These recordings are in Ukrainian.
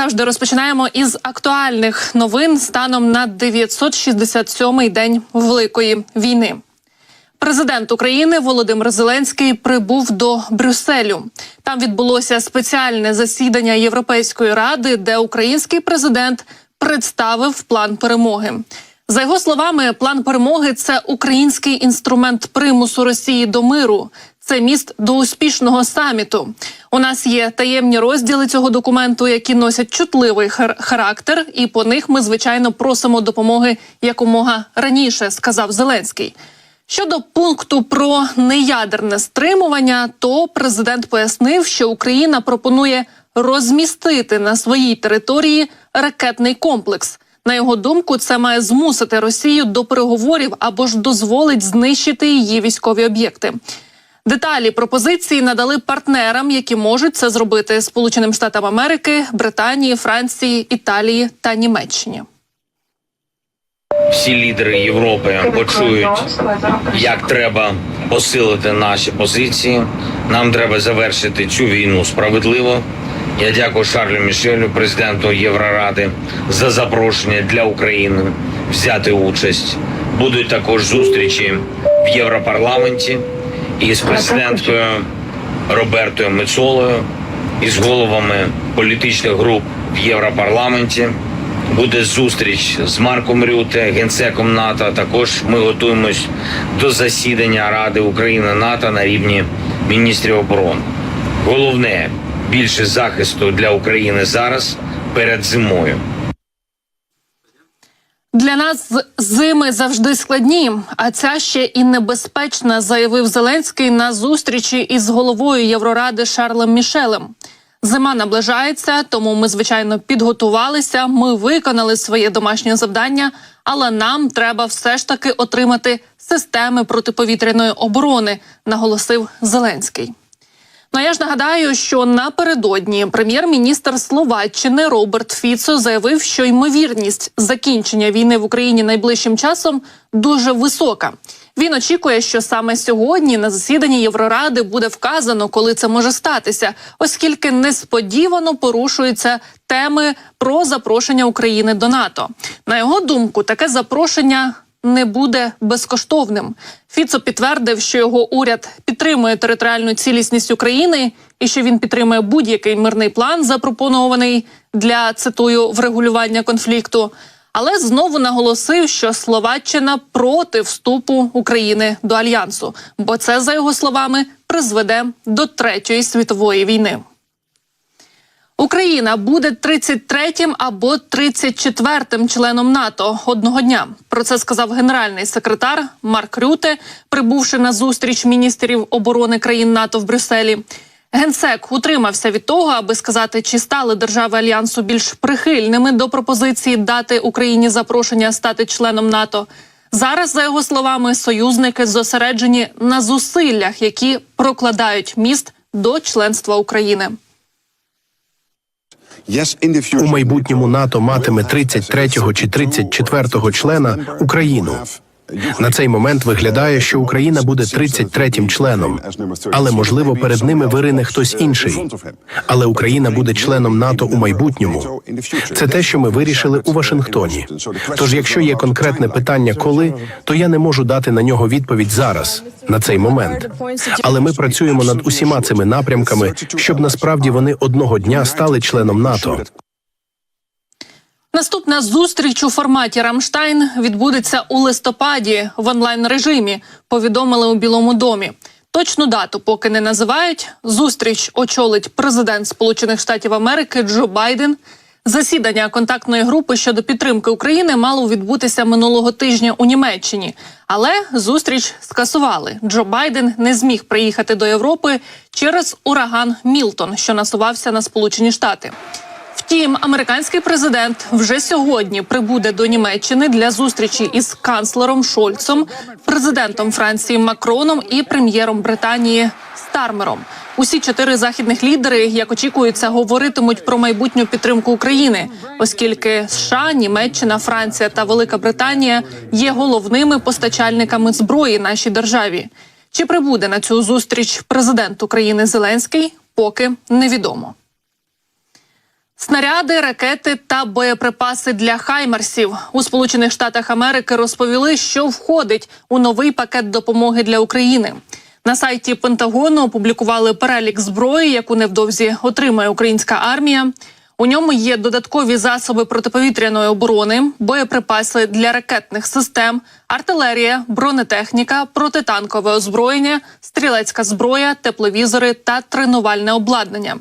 завжди розпочинаємо із актуальних новин станом на 967-й день Великої війни. Президент України Володимир Зеленський прибув до Брюсселю. Там відбулося спеціальне засідання Європейської ради, де український президент представив план перемоги. За його словами, план перемоги це український інструмент примусу Росії до миру. Це міст до успішного саміту. У нас є таємні розділи цього документу, які носять чутливий хар характер, і по них ми звичайно просимо допомоги якомога раніше, сказав Зеленський. Щодо пункту про неядерне стримування, то президент пояснив, що Україна пропонує розмістити на своїй території ракетний комплекс. На його думку, це має змусити Росію до переговорів або ж дозволить знищити її військові об'єкти. Деталі пропозиції надали партнерам, які можуть це зробити Сполученим Штатам Америки, Британії, Франції, Італії та Німеччині. всі лідери Європи почують, як треба посилити наші позиції. Нам треба завершити цю війну справедливо. Я дякую Шарлю Мішелю, президенту Євроради, за запрошення для України взяти участь. Будуть також зустрічі в Європарламенті із президенткою Робертою Мецолою, із головами політичних груп в Європарламенті. Буде зустріч з Марком Рюте, генсеком НАТО. Також ми готуємось до засідання Ради України НАТО на рівні міністрів оборони. Головне більше захисту для України зараз перед зимою. Для нас зими завжди складні, а ця ще і небезпечна, заявив Зеленський на зустрічі із головою Євроради Шарлем Мішелем. Зима наближається, тому ми звичайно підготувалися. Ми виконали своє домашнє завдання, але нам треба все ж таки отримати системи протиповітряної оборони, наголосив Зеленський. Ну а я ж нагадаю, що напередодні прем'єр-міністр Словаччини Роберт Фіцо заявив, що ймовірність закінчення війни в Україні найближчим часом дуже висока. Він очікує, що саме сьогодні на засіданні Євроради буде вказано, коли це може статися, оскільки несподівано порушуються теми про запрошення України до НАТО. На його думку, таке запрошення не буде безкоштовним. Фіцо підтвердив, що його уряд підтримує територіальну цілісність України і що він підтримує будь-який мирний план, запропонований для цитую врегулювання конфлікту. Але знову наголосив, що Словаччина проти вступу України до альянсу, бо це, за його словами, призведе до третьої світової війни. Україна буде 33-м або 34-м членом НАТО одного дня. Про це сказав генеральний секретар Марк Рюте, прибувши на зустріч міністрів оборони країн НАТО в Брюсселі. Генсек утримався від того, аби сказати, чи стали держави альянсу більш прихильними до пропозиції дати Україні запрошення стати членом НАТО. Зараз, за його словами, союзники зосереджені на зусиллях, які прокладають міст до членства України. У майбутньому НАТО матиме 33-го чи 34-го члена Україну. На цей момент виглядає, що Україна буде 33-м членом, але можливо перед ними вирине хтось інший. Але Україна буде членом НАТО у майбутньому. Це те, що ми вирішили у Вашингтоні. Тож, якщо є конкретне питання, коли, то я не можу дати на нього відповідь зараз, на цей момент. Але ми працюємо над усіма цими напрямками, щоб насправді вони одного дня стали членом НАТО. Наступна зустріч у форматі Рамштайн відбудеться у листопаді в онлайн режимі. Повідомили у Білому домі. Точну дату поки не називають. Зустріч очолить президент Сполучених Штатів Америки Джо Байден. Засідання контактної групи щодо підтримки України мало відбутися минулого тижня у Німеччині, але зустріч скасували. Джо Байден не зміг приїхати до Європи через ураган Мілтон, що насувався на Сполучені Штати. Втім, американський президент вже сьогодні прибуде до Німеччини для зустрічі із канцлером Шольцом, президентом Франції Макроном і прем'єром Британії Стармером. Усі чотири західних лідери, як очікується, говоритимуть про майбутню підтримку України, оскільки США, Німеччина, Франція та Велика Британія є головними постачальниками зброї нашій державі. Чи прибуде на цю зустріч президент України Зеленський, поки невідомо. Снаряди, ракети та боєприпаси для хаймерсів у Сполучених Штатах Америки розповіли, що входить у новий пакет допомоги для України. На сайті Пентагону опублікували перелік зброї, яку невдовзі отримає українська армія. У ньому є додаткові засоби протиповітряної оборони, боєприпаси для ракетних систем, артилерія, бронетехніка, протитанкове озброєння, стрілецька зброя, тепловізори та тренувальне обладнання.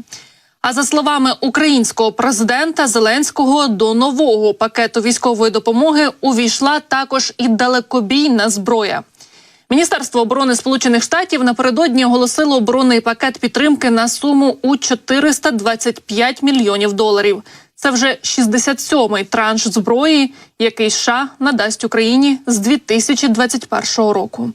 А за словами українського президента Зеленського, до нового пакету військової допомоги увійшла також і далекобійна зброя. Міністерство оборони Сполучених Штатів напередодні оголосило оборонний пакет підтримки на суму у 425 мільйонів доларів. Це вже 67-й транш зброї, який США надасть Україні з 2021 року.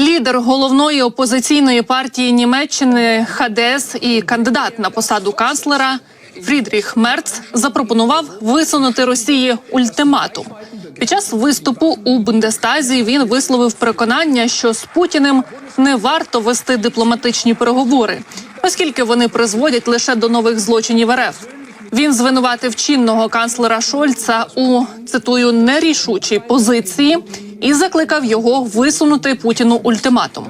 Лідер головної опозиційної партії Німеччини ХДС і кандидат на посаду канцлера Фрідріх Мерц запропонував висунути Росії ультиматум. Під час виступу у Бундестазі він висловив переконання, що з Путіним не варто вести дипломатичні переговори, оскільки вони призводять лише до нових злочинів РФ. Він звинуватив чинного канцлера Шольца у цитую нерішучій позиції і закликав його висунути Путіну ультиматум.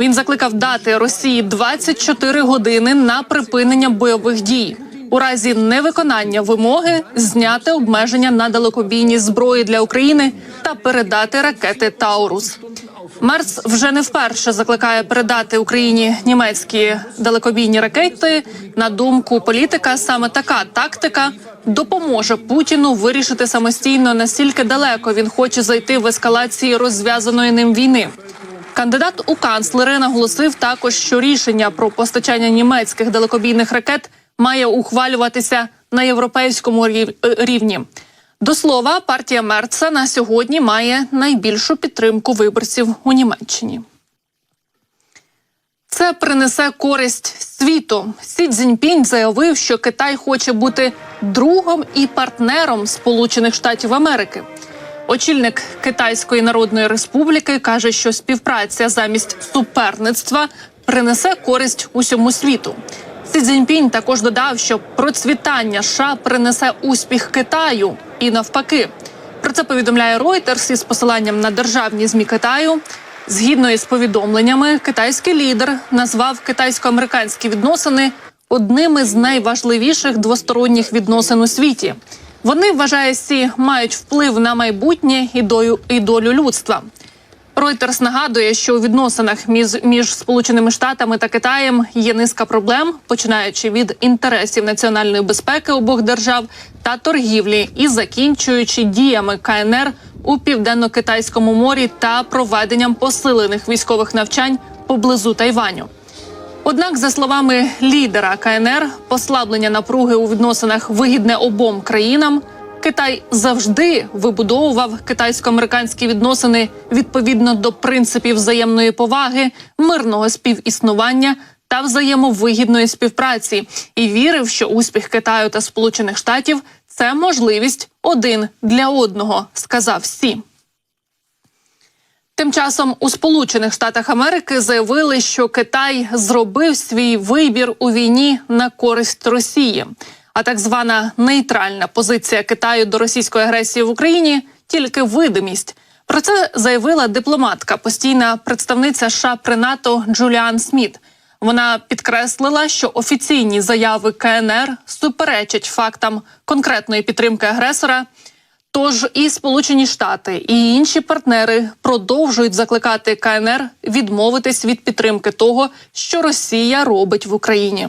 Він закликав дати Росії 24 години на припинення бойових дій. У разі невиконання вимоги зняти обмеження на далекобійні зброї для України та передати ракети Таурус. Мерц вже не вперше закликає передати Україні німецькі далекобійні ракети. На думку політика, саме така тактика допоможе Путіну вирішити самостійно наскільки далеко він хоче зайти в ескалації розв'язаної ним війни. Кандидат у канцлери наголосив також, що рішення про постачання німецьких далекобійних ракет має ухвалюватися на європейському рівні. До слова, партія Мерца на сьогодні має найбільшу підтримку виборців у Німеччині. Це принесе користь світу. Сі Цзіньпінь заявив, що Китай хоче бути другом і партнером Сполучених Штатів Америки. Очільник Китайської Народної Республіки каже, що співпраця замість суперництва принесе користь усьому світу. Сі Цзіньпінь також додав, що процвітання США принесе успіх Китаю і навпаки. Про це повідомляє Reuters із посиланням на державні змі Китаю. Згідно із повідомленнями, китайський лідер назвав китайсько-американські відносини одним із найважливіших двосторонніх відносин у світі. Вони вважає Сі мають вплив на майбутнє і долю людства. Reuters нагадує, що у відносинах між, між Сполученими Штатами та Китаєм є низка проблем, починаючи від інтересів національної безпеки обох держав та торгівлі і закінчуючи діями КНР у південно-китайському морі та проведенням посилених військових навчань поблизу Тайваню. Однак, за словами лідера КНР, послаблення напруги у відносинах вигідне обом країнам. Китай завжди вибудовував китайсько-американські відносини відповідно до принципів взаємної поваги, мирного співіснування та взаємовигідної співпраці, і вірив, що успіх Китаю та Сполучених Штатів це можливість один для одного, сказав Сі. Тим часом у Сполучених Штатах Америки заявили, що Китай зробив свій вибір у війні на користь Росії. А так звана нейтральна позиція Китаю до російської агресії в Україні тільки видимість. Про це заявила дипломатка, постійна представниця США при НАТО Джуліан Сміт. Вона підкреслила, що офіційні заяви КНР суперечать фактам конкретної підтримки агресора. Тож і Сполучені Штати, і інші партнери продовжують закликати КНР відмовитись від підтримки того, що Росія робить в Україні.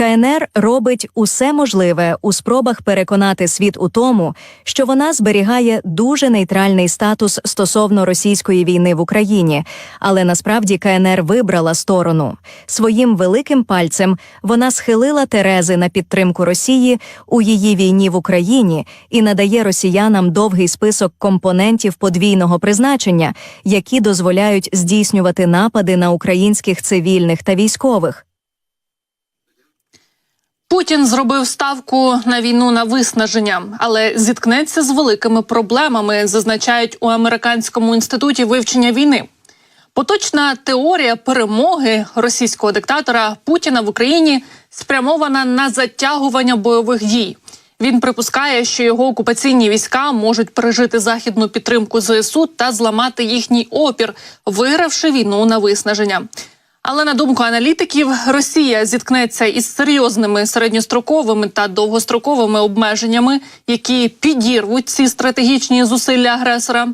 КНР робить усе можливе у спробах переконати світ у тому, що вона зберігає дуже нейтральний статус стосовно російської війни в Україні, але насправді КНР вибрала сторону. Своїм великим пальцем вона схилила Терези на підтримку Росії у її війні в Україні і надає росіянам довгий список компонентів подвійного призначення, які дозволяють здійснювати напади на українських цивільних та військових. Путін зробив ставку на війну на виснаження, але зіткнеться з великими проблемами, зазначають у американському інституті вивчення війни. Поточна теорія перемоги російського диктатора Путіна в Україні спрямована на затягування бойових дій. Він припускає, що його окупаційні війська можуть пережити західну підтримку ЗСУ та зламати їхній опір, вигравши війну на виснаження. Але на думку аналітиків, Росія зіткнеться із серйозними середньостроковими та довгостроковими обмеженнями, які підірвуть ці стратегічні зусилля агресора.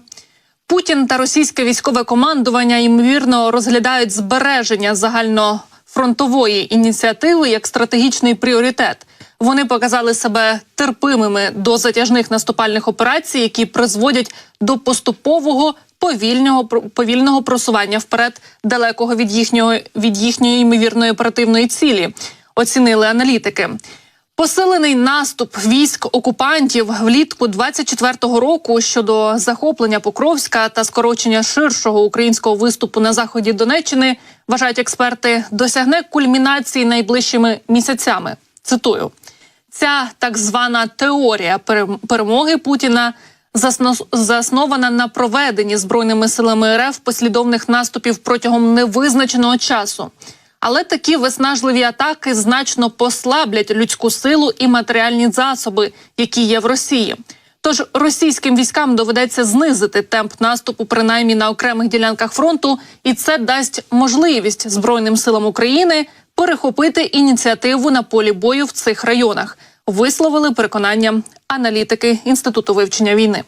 Путін та російське військове командування ймовірно розглядають збереження загальнофронтової ініціативи як стратегічний пріоритет. Вони показали себе терпимими до затяжних наступальних операцій, які призводять до поступового повільного повільного просування вперед далекого від їхнього від їхньої ймовірної оперативної цілі. Оцінили аналітики. Посилений наступ військ окупантів влітку 24-го року щодо захоплення Покровська та скорочення ширшого українського виступу на заході Донеччини вважають експерти, досягне кульмінації найближчими місяцями. Цитую. Ця так звана теорія перем- перемоги Путіна заснована на проведенні збройними силами РФ послідовних наступів протягом невизначеного часу. Але такі виснажливі атаки значно послаблять людську силу і матеріальні засоби, які є в Росії. Тож російським військам доведеться знизити темп наступу, принаймні на окремих ділянках фронту, і це дасть можливість Збройним силам України перехопити ініціативу на полі бою в цих районах. Висловили переконання аналітики інституту вивчення війни.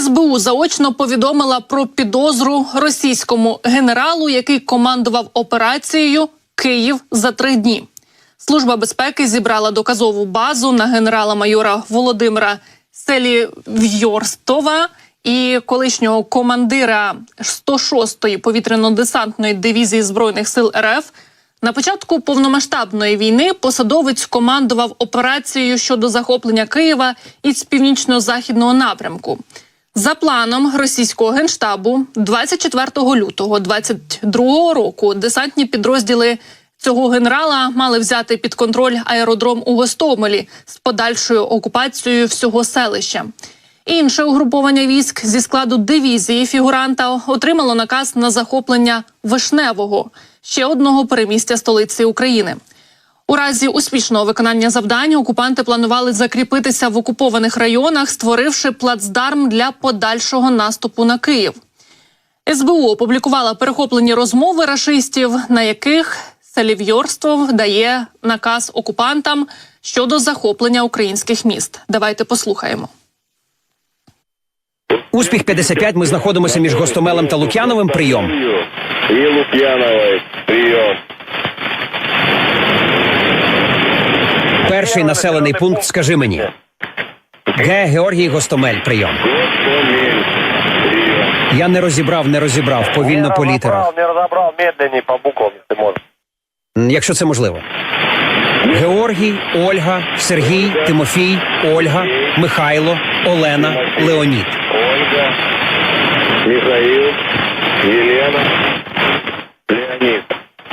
СБУ заочно повідомила про підозру російському генералу, який командував операцією Київ за три дні. Служба безпеки зібрала доказову базу на генерала-майора Володимира Селівйорстова і колишнього командира 106-ї повітряно-десантної дивізії збройних сил РФ. На початку повномасштабної війни посадовець командував операцією щодо захоплення Києва із північно-західного напрямку. За планом російського генштабу, 24 лютого 22 року десантні підрозділи цього генерала мали взяти під контроль аеродром у Гостомелі з подальшою окупацією всього селища. Інше угруповання військ зі складу дивізії фігуранта отримало наказ на захоплення Вишневого, ще одного перемістя столиці України. У разі успішного виконання завдань окупанти планували закріпитися в окупованих районах, створивши плацдарм для подальшого наступу на Київ. СБУ опублікувала перехоплені розмови рашистів, на яких Селівйорство дає наказ окупантам щодо захоплення українських міст. Давайте послухаємо. Успіх 55 Ми знаходимося між Гостомелем та Лук'яновим. Прийом. И Лукьяновой. Прием. Перший населений пункт. Скажи мені. Г. Георгій Гостомель. Прийом. Я не розібрав, не розібрав. Повільно по літерах. Не разобрал, медленнее по буквам, Якщо це можливо. Георгій, Ольга, Сергій, Тимофій, Ольга, Михайло, Олена, Леонід. Ольга, Михаил, Елена, Леонид.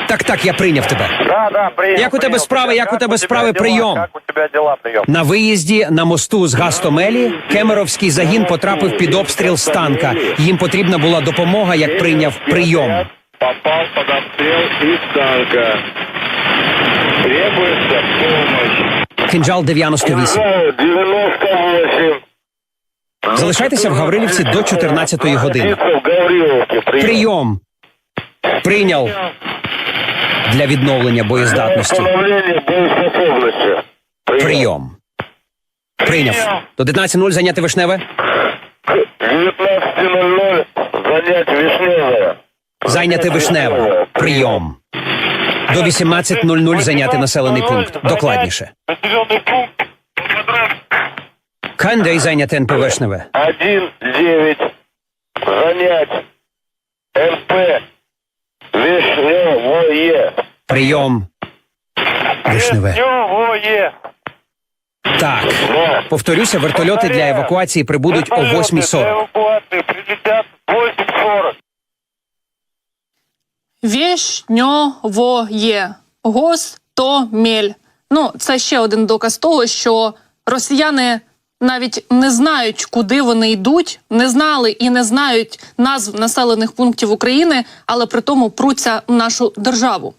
Так, так, я прийняв тебе. Да, да, прием. Як у тебе прием. справи, як у тебе справи? Прийом. Как у тебя дела? Прием. На виїзді на мосту з Гастомелі Кемеровський загін потрапив під обстріл з танка. Їм потрібна була допомога, як прийняв прийом. Попал под обстрел из танка. Требуется помощь. Кинжал 98. 98. Залишайтеся в Гаврилівці до 14-ї години. Прийом. Прийняв для відновлення боєздатності. Прийом. Прийняв. До 19.00 зайняти вишневе. 19.00 занять Вишневое. Зайняти вишневе. Прийом. До 18.00 зайняти населений пункт. Докладніше. Кандей зайняти НП Вишневе. 1-9. Занять МП Вишневое. Прийом. Вишневе. Вишневое. Так. Повторюся, вертольоти для евакуації прибудуть о 8.40. Эвакуации прилетят в 8.40. Вєшньовоє. Гостомель. Ну, це ще один доказ того, що росіяни навіть не знають, куди вони йдуть, не знали і не знають назв населених пунктів України, але при тому пруться в нашу державу.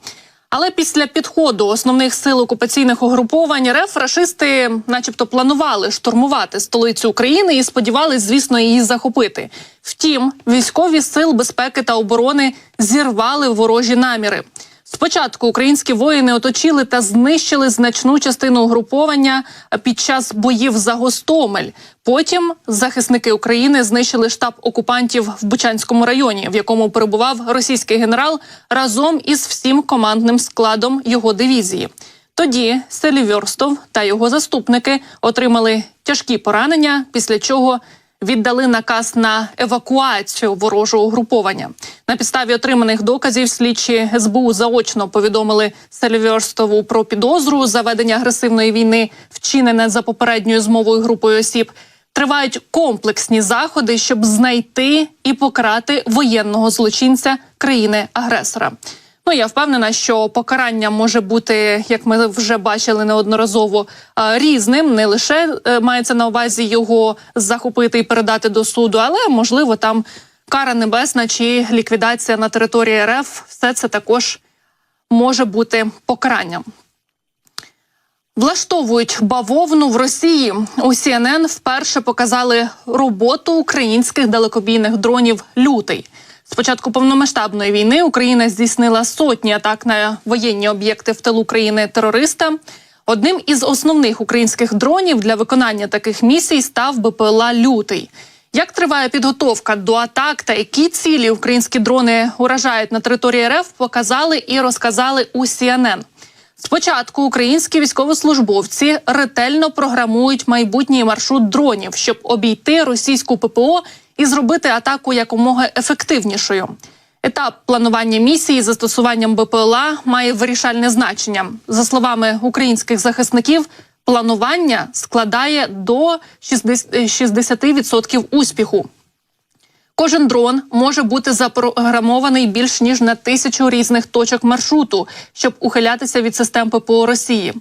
Але після підходу основних сил окупаційних угруповань РФ рашисти, начебто, планували штурмувати столицю України і сподівались, звісно, її захопити. Втім, військові сил безпеки та оборони зірвали ворожі наміри. Спочатку українські воїни оточили та знищили значну частину угруповання під час боїв за Гостомель. Потім захисники України знищили штаб окупантів в Бучанському районі, в якому перебував російський генерал разом із всім командним складом його дивізії. Тоді Селіверстов та його заступники отримали тяжкі поранення, після чого віддали наказ на евакуацію ворожого угруповання. На підставі отриманих доказів слідчі СБУ заочно повідомили Селіверстову про підозру за ведення агресивної війни, вчинене за попередньою змовою групою осіб. Тривають комплексні заходи, щоб знайти і покарати воєнного злочинця країни-агресора. Ну я впевнена, що покарання може бути, як ми вже бачили неодноразово, е, різним. Не лише е, мається на увазі його захопити і передати до суду, але можливо там кара небесна чи ліквідація на території РФ. Все це також може бути покаранням. Влаштовують бавовну в Росії. У CNN вперше показали роботу українських далекобійних дронів лютий. З початку повномасштабної війни Україна здійснила сотні атак на воєнні об'єкти в тилу країни терориста. Одним із основних українських дронів для виконання таких місій став БПЛА Лютий. Як триває підготовка до атак та які цілі українські дрони уражають на території РФ, показали і розказали у CNN. Спочатку українські військовослужбовці ретельно програмують майбутній маршрут дронів, щоб обійти російську ППО і зробити атаку якомога ефективнішою. Етап планування місії застосуванням БПЛА має вирішальне значення. За словами українських захисників, планування складає до 60 60% успіху. Кожен дрон може бути запрограмований більш ніж на тисячу різних точок маршруту, щоб ухилятися від систем ППО Росії.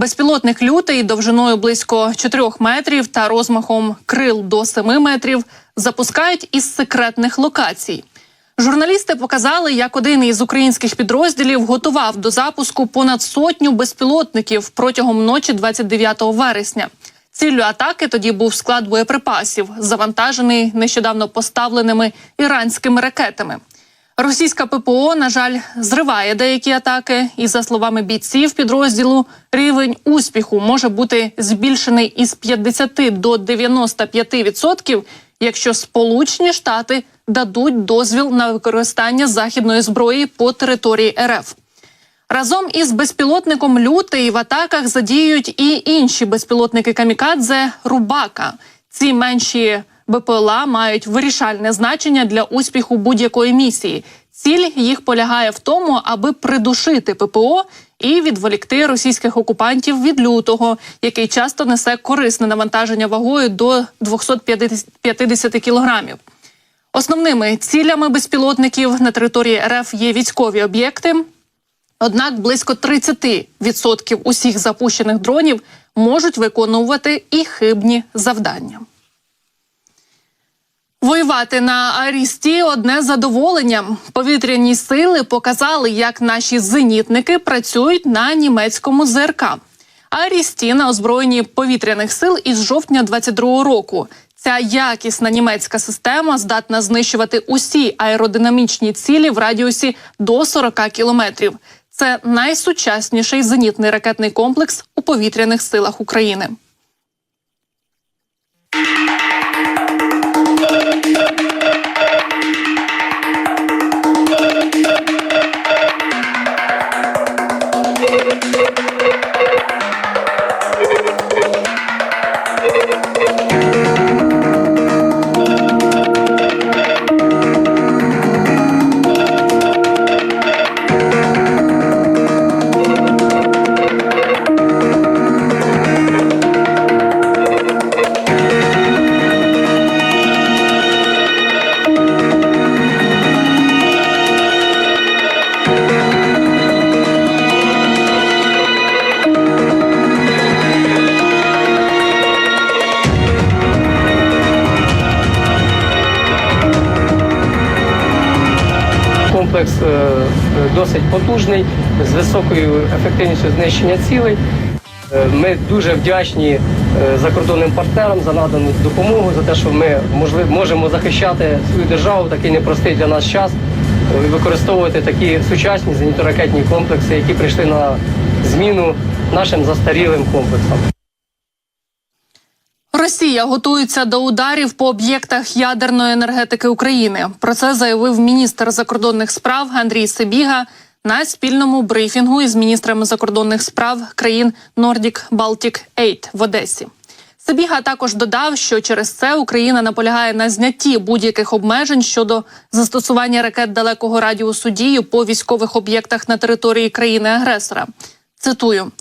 Безпілотник лютий довжиною близько 4 метрів та розмахом крил до 7 метрів запускають із секретних локацій. Журналісти показали, як один із українських підрозділів готував до запуску понад сотню безпілотників протягом ночі 29 вересня. Ціллю атаки тоді був склад боєприпасів, завантажений нещодавно поставленими іранськими ракетами. Російська ППО, на жаль, зриває деякі атаки, і за словами бійців підрозділу, рівень успіху може бути збільшений із 50 до 95%, якщо Сполучені Штати дадуть дозвіл на використання західної зброї по території РФ. Разом із безпілотником лютий в атаках задіють і інші безпілотники камікадзе Рубака. Ці менші БПЛА мають вирішальне значення для успіху будь-якої місії. Ціль їх полягає в тому, аби придушити ППО і відволікти російських окупантів від лютого, який часто несе корисне навантаження вагою до 250 кілограмів. Основними цілями безпілотників на території РФ є військові об'єкти. Однак близько 30% усіх запущених дронів можуть виконувати і хибні завдання. Воювати на Арісті одне задоволення. Повітряні сили показали, як наші зенітники працюють на німецькому ЗРК. Арісті на озброєнні повітряних сил із жовтня 22-го року. Ця якісна німецька система здатна знищувати усі аеродинамічні цілі в радіусі до 40 кілометрів. Це найсучасніший зенітний ракетний комплекс у повітряних силах України. Комплекс е, е, досить потужний, з високою ефективністю знищення цілей. Е, Ми дуже вдячні закордонним партнерам за надану допомогу, за те, що ми можемо захищати свою державу такий непростий для нас час, використовувати такі сучасні зенітно-ракетні комплекси, які прийшли на зміну нашим застарілим комплексам. Росія готується до ударів по об'єктах ядерної енергетики України. Про це заявив міністр закордонних справ Андрій Сибіга на спільному брифінгу із міністрами закордонних справ країн Nordic Baltic 8 в Одесі. Сибіга також додав, що через це Україна наполягає на знятті будь-яких обмежень щодо застосування ракет далекого радіусу дії по військових об'єктах на території країни-агресора. Цитую: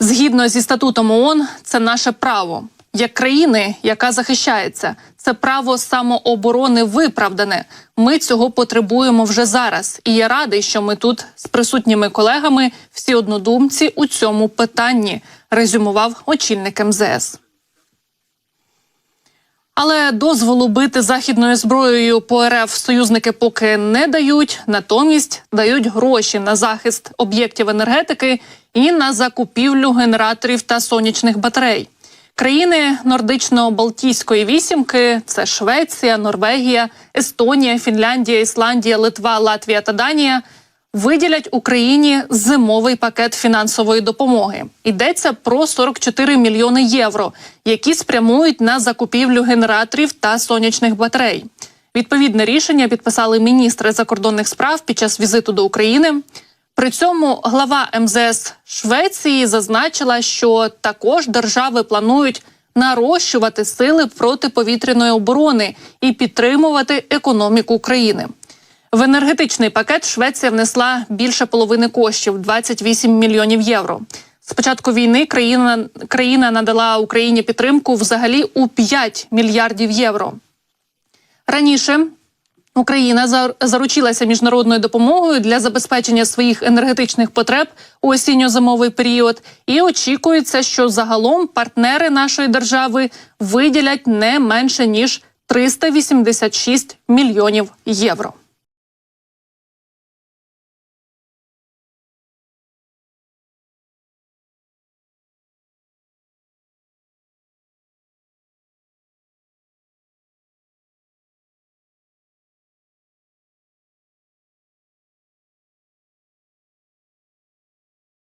згідно зі статутом ООН, це наше право як країни, яка захищається. Це право самооборони виправдане. Ми цього потребуємо вже зараз. І я радий, що ми тут з присутніми колегами всі однодумці у цьому питанні, резюмував очільник МЗС. Але дозволу бити західною зброєю по РФ союзники поки не дають, натомість дають гроші на захист об'єктів енергетики і на закупівлю генераторів та сонячних батарей. Країни нордично-балтійської вісімки це Швеція, Норвегія, Естонія, Фінляндія, Ісландія, Литва, Латвія та Данія. Виділять Україні зимовий пакет фінансової допомоги. Йдеться про 44 мільйони євро, які спрямують на закупівлю генераторів та сонячних батарей. Відповідне рішення підписали міністри закордонних справ під час візиту до України. При цьому глава МЗС Швеції зазначила, що також держави планують нарощувати сили протиповітряної оборони і підтримувати економіку України. В енергетичний пакет Швеція внесла більше половини коштів 28 мільйонів євро. З початку війни країна, країна надала Україні підтримку взагалі у 5 мільярдів євро. Раніше Україна зар- заручилася міжнародною допомогою для забезпечення своїх енергетичних потреб у осінньо-зимовий період, і очікується, що загалом партнери нашої держави виділять не менше ніж 386 мільйонів євро.